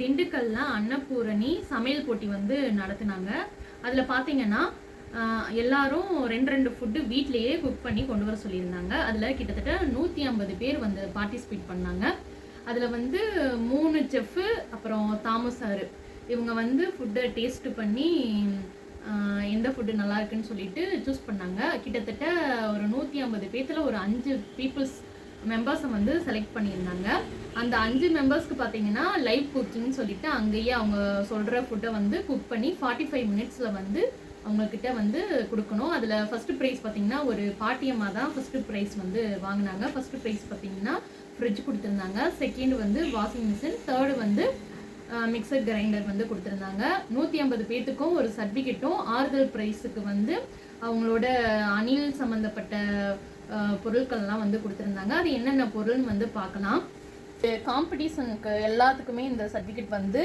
திண்டுக்கல்லாம் அன்னபூரணி சமையல் போட்டி வந்து நடத்தினாங்க. அதில் பார்த்தீங்கன்னா எல்லாரும் ரெண்டு ரெண்டு ஃபுட்டு வீட்டிலேயே குக் பண்ணி கொண்டு வர சொல்லியிருந்தாங்க. அதில் கிட்டத்தட்ட நூற்றி ஐம்பது பேர் வந்து பார்ட்டிசிபேட் பண்ணாங்க. அதில் வந்து மூணு செஃப்பு அப்புறம் தாமஸ் சார். இவங்க வந்து ஃபுட்டை டேஸ்ட் பண்ணி எந்த ஃபுட்டு நல்லா இருக்குன்னு சொல்லிட்டு சூஸ் பண்ணாங்க. கிட்டத்தட்ட ஒரு நூற்றி ஐம்பது பேர்த்தில் ஒரு அஞ்சு பீப்புள்ஸ் மெம்பர்ஸை வந்து செலக்ட் பண்ணியிருந்தாங்க. அந்த அஞ்சு மெம்பர்ஸ்க்கு பார்த்தீங்கன்னா லைவ் குக்கிங்னு சொல்லிட்டு அங்கேயே அவங்க சொல்கிற ஃபுட்டை வந்து குக் பண்ணி ஃபார்ட்டி ஃபைவ் மினிட்ஸில் வந்து அவங்கக்கிட்ட வந்து கொடுக்கணும். அதில் ஃபஸ்ட்டு ப்ரைஸ் பார்த்தீங்கன்னா ஒரு பாட்டியம்மா தான் ஃபஸ்ட்டு ப்ரைஸ் வந்து வாங்கினாங்க. ஃபஸ்ட்டு ப்ரைஸ் பார்த்தீங்கன்னா ஃப்ரிட்ஜ் கொடுத்துருந்தாங்க. செகண்ட் வந்து வாஷிங் மிஷின் தேர்டு வந்து மிக்சர் கிரைண்டர் வந்து கொடுத்துருந்தாங்க. நூற்றி ஐம்பது பேர்த்துக்கும் ஒரு சர்டிஃபிகேட்டும் ஆறுதல் ப்ரைஸுக்கு வந்து அவங்களோட அணில் சம்மந்தப்பட்ட பொருட்கள்லாம் வந்து கொடுத்துருந்தாங்க. அது என்னென்ன பொருள்னு வந்து பார்க்கலாம். காம்படிஷனுக்கு எல்லாத்துக்குமே இந்த சர்டிஃபிகேட் வந்து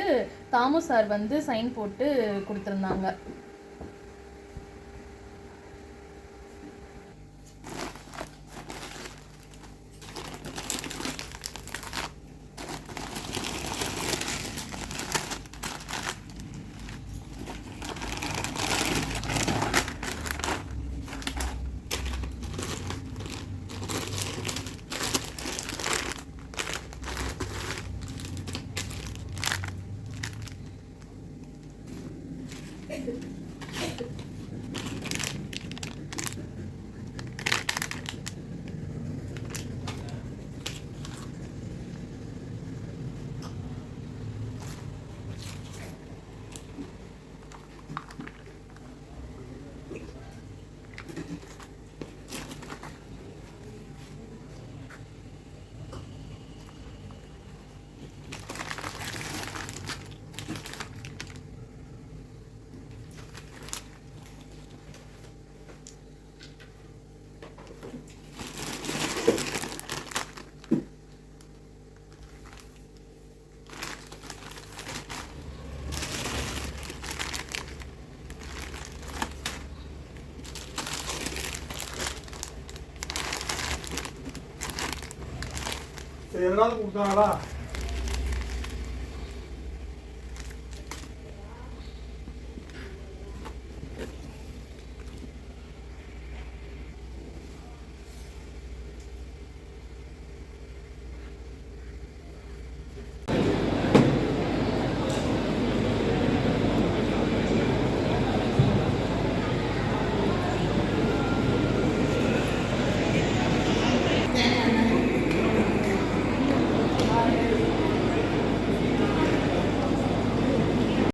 தாமு சார் வந்து சைன் போட்டு கொடுத்துருந்தாங்க. 연하는 공장하라